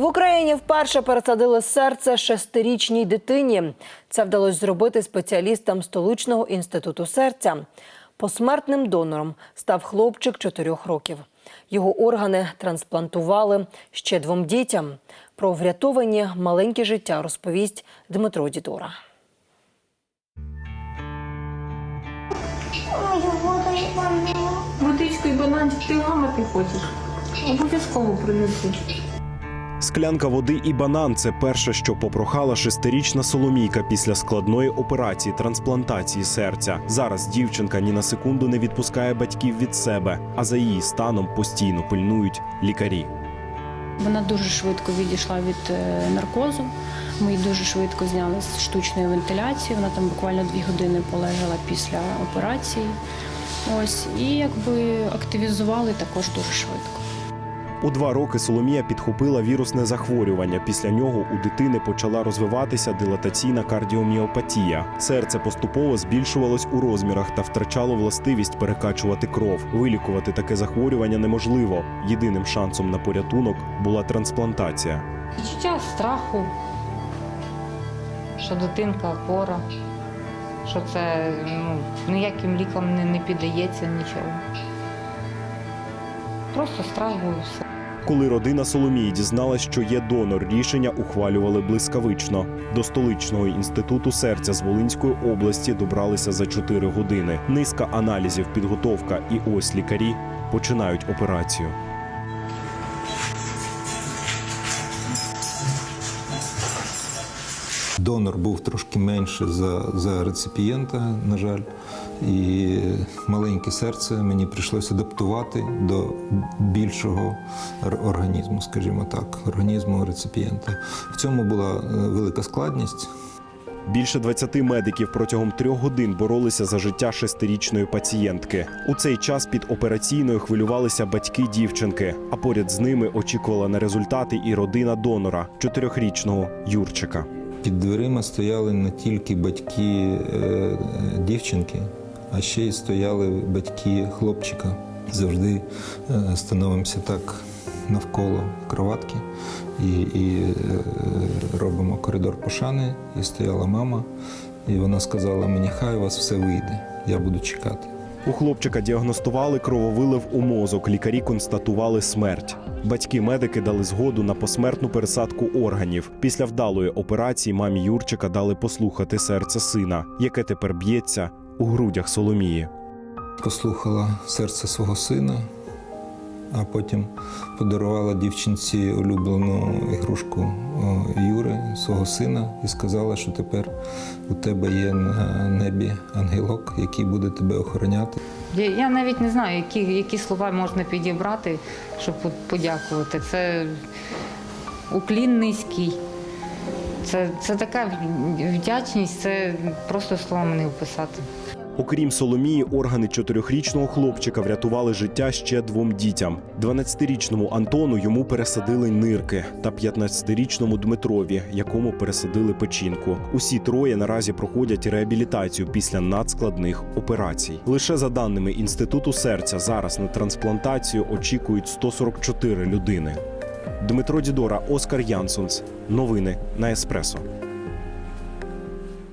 В Україні вперше пересадили серце шестирічній дитині. Це вдалося зробити спеціалістам столичного інституту серця. Посмертним донором став хлопчик чотирьох років. Його органи трансплантували ще двом дітям. Про врятовані маленькі життя розповість Дмитро Дідора. Водичку і бананчик ти ламати хочеш? Обов'язково принеси. Склянка води і банан це перше, що попрохала шестирічна Соломійка після складної операції трансплантації серця. Зараз дівчинка ні на секунду не відпускає батьків від себе, а за її станом постійно пильнують лікарі. Вона дуже швидко відійшла від е, наркозу. Ми її дуже швидко зняли з штучної вентиляції. Вона там буквально дві години полежала після операції. Ось і якби активізували також дуже швидко. У два роки Соломія підхопила вірусне захворювання. Після нього у дитини почала розвиватися дилатаційна кардіоміопатія. Серце поступово збільшувалось у розмірах та втрачало властивість перекачувати кров. Вилікувати таке захворювання неможливо. Єдиним шансом на порятунок була трансплантація. Відчуття страху, що дитинка хвора, що це ну, ніяким лікам не, не піддається нічого. Просто страх все. Коли родина Соломії дізналась, що є донор, рішення ухвалювали блискавично. До столичного інституту серця з Волинської області добралися за 4 години. Низка аналізів, підготовка і ось лікарі починають операцію. Донор був трошки менше за, за реципієнта, на жаль, і маленьке серце мені прийшлося адаптувати до більшого організму, скажімо так, організму реципієнта. В цьому була е, велика складність. Більше 20 медиків протягом трьох годин боролися за життя шестирічної пацієнтки. У цей час під операційною хвилювалися батьки дівчинки, а поряд з ними очікувала на результати і родина донора чотирьохрічного Юрчика. Під дверима стояли не тільки батьки е, дівчинки, а ще й стояли батьки хлопчика. Завжди е, становимося так навколо кроватки і, і е, робимо коридор пошани. І стояла мама, і вона сказала мені, хай у вас все вийде, я буду чекати. У хлопчика діагностували крововилив у мозок. Лікарі констатували смерть. Батьки медики дали згоду на посмертну пересадку органів. Після вдалої операції мамі Юрчика дали послухати серце сина, яке тепер б'ється у грудях Соломії. Послухала серце свого сина, а потім подарувала дівчинці улюблену ігрушку Юри, свого сина, і сказала, що тепер у тебе є на небі ангелок, який буде тебе охороняти. Я, я навіть не знаю, які, які слова можна підібрати, щоб подякувати. Це уклін низький. Це, це така вдячність, це просто словами не описати. Окрім Соломії, органи чотирьохрічного хлопчика врятували життя ще двом дітям. 12-річному Антону йому пересадили нирки, та 15-річному Дмитрові, якому пересадили печінку. Усі троє наразі проходять реабілітацію після надскладних операцій. Лише за даними інституту серця, зараз на трансплантацію очікують 144 людини. Дмитро Дідора, Оскар Янсонс. Новини на Еспресо.